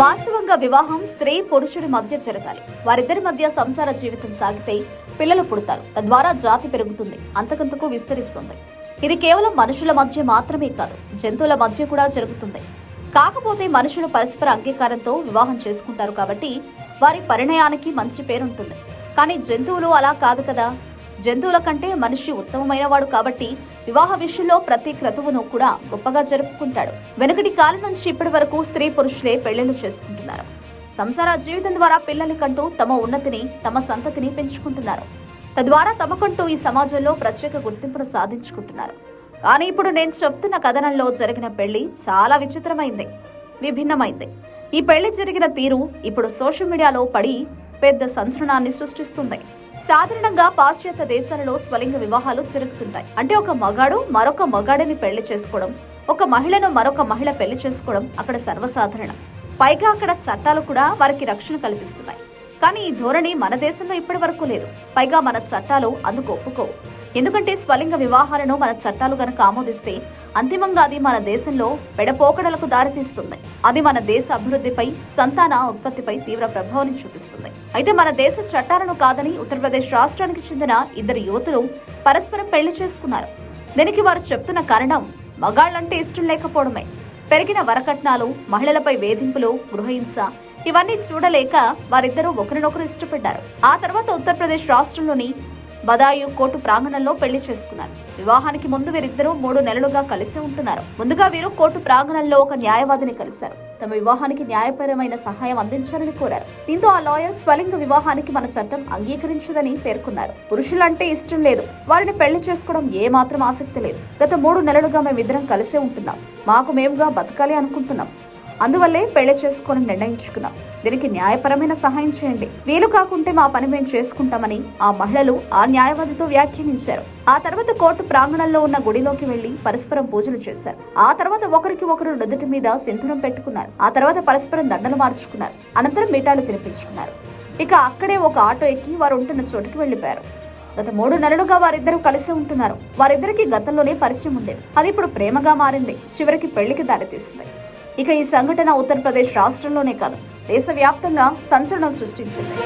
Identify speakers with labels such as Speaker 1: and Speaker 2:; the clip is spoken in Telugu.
Speaker 1: వాస్తవంగా వివాహం స్త్రీ పురుషుడి మధ్య జరగాలి. వారిద్దరి మధ్య సంసార జీవితం సాగితే పిల్లలు పుడతారు. తద్వారా జాతి పెరుగుతుంది. అంతకంతకు విస్తరిస్తుంది. ఇది కేవలం మనుషుల మధ్య మాత్రమే కాదు జంతువుల మధ్య కూడా జరుగుతుంది. కాకపోతే మనుషులు పరస్పర అంగీకారంతో వివాహం చేసుకుంటారు కాబట్టి వారి పరిణయానికి మంచి పేరుంటుంది. కానీ జంతువులు అలా కాదు కదా. జంతువుల కంటే మనిషి ఉత్తమమైన వాడు కాబట్టి వివాహ విషయంలో ప్రతి క్రతువును కూడా గొప్పగా జరుపుకుంటాడు. వెనుకటి కాలం నుంచి ఇప్పటి వరకు స్త్రీ పురుషులే పెళ్ళిళ్ళు చేసుకుంటున్నారు. సంసార జీవితం ద్వారా పిల్లలకంటూ తమ ఉన్నతిని తమ సంతతిని పెంచుకుంటున్నారు. తద్వారా తమకంటూ ఈ సమాజంలో ప్రత్యేక గుర్తింపును సాధించుకుంటున్నారు. కానీ ఇప్పుడు నేను చెప్తున్న కథనంలో జరిగిన పెళ్ళి చాలా విచిత్రమైంది విభిన్నమైంది. ఈ పెళ్ళి జరిగిన తీరు ఇప్పుడు సోషల్ మీడియాలో పడి పెద్ద సంచలనాన్ని సృష్టిస్తుంది. సాధారణంగా పాశ్చాత్య దేశాలలో స్వలింగ వివాహాలు జరుగుతుంటాయి. అంటే ఒక మగాడు మరొక మగాడిని పెళ్ళి చేసుకోవడం ఒక మహిళను మరొక మహిళ పెళ్ళి చేసుకోవడం అక్కడ సర్వసాధారణం. పైగా అక్కడ చట్టాలు కూడా వారికి రక్షణ కల్పిస్తున్నాయి. కానీ ఈ ధోరణి మన దేశంలో ఇప్పటి వరకు లేదు. పైగా మన చట్టాలు అందుకు ఒప్పుకోవు. ఎందుకంటే స్వలింగ వివాహాలను మన చట్టాలు గనక ఆమోదిస్తే అంతిమంగా అది మన దేశంలో పెడపోకడలకు దారితీస్తుంది. అది మన దేశ అభివృద్ధిపై సంతాన ఉత్పత్తిపై తీవ్ర ప్రభావాన్ని చూపిస్తుంది. అయితే మన దేశ చట్టాలను కాదని ఉత్తరప్రదేశ్ రాష్ట్రానికి చెందిన ఇద్దరు యువతులు పరస్పరం పెళ్ళి చేసుకున్నారు. దీనికి వారు చెప్తున్న కారణం మగాళ్ళంటే ఇష్టం లేకపోవడమే. పెరిగిన వరకట్నాలు మహిళలపై వేధింపులు గృహహింస ఇవన్నీ చూడలేక వారిద్దరూ ఒకరినొకరు ఇష్టపడ్డారు. ఆ తర్వాత ఉత్తరప్రదేశ్ రాష్ట్రంలోని బదాయు కోర్టు ప్రాంగణంలో పెళ్ళి చేసుకున్నారు. వివాహానికి ముందు వీరిద్దరూ మూడు నెలలుగా కలిసి ఉంటున్నారు. ముందుగా వీరు కోర్టు ప్రాంగణంలో ఒక న్యాయవాదిని కలిశారు. తమ వివాహానికి న్యాయపరమైన సహాయం అందించాలని కోరారు. దీంతో ఆ లాయర్ స్వలింగ వివాహానికి మన చట్టం అంగీకరించదని పేర్కొన్నారు. పురుషులంటే ఇష్టం లేదు. వారిని పెళ్ళి చేసుకోవడం ఏ మాత్రం ఆసక్తి లేదు. గత మూడు నెలలుగా మేమిద్దరం కలిసే ఉంటున్నాం. మాకు మేముగా బతకాలి అనుకుంటున్నాం. అందువల్లే పెళ్ళి చేసుకొని నిర్ణయించుకున్నాం. దీనికి న్యాయపరమైన సహాయం చేయండి. వీలు కాకుంటే మా పని మేము చేసుకుంటామని ఆ మహిళలు ఆ న్యాయవాదితో వ్యాఖ్యానించారు. ఆ తర్వాత కోర్టు ప్రాంగణంలో ఉన్న గుడిలోకి వెళ్ళి పరస్పరం పూజలు చేశారు. ఆ తర్వాత ఒకరికి ఒకరు నుదుటి మీద సింధూరం పెట్టుకున్నారు. ఆ తర్వాత పరస్పరం దండలు మార్చుకున్నారు. అనంతరం మీటాలు తినిపించుకున్నారు. ఇక అక్కడే ఒక ఆటో ఎక్కి వారు ఉంటున్న చోటుకి వెళ్ళిపోయారు గత మూడు నెలలుగా వారిద్దరూ కలిసి ఉంటున్నారు. వారిద్దరికి గతంలోనే పరిచయం ఉండేది. అది ఇప్పుడు ప్రేమగా మారింది. చివరికి పెళ్ళికి దారితీసింది. ఇక ఈ సంఘటన ఉత్తరప్రదేశ్ రాష్ట్రంలోనే కాదు దేశవ్యాప్తంగా సంచలనం సృష్టించింది.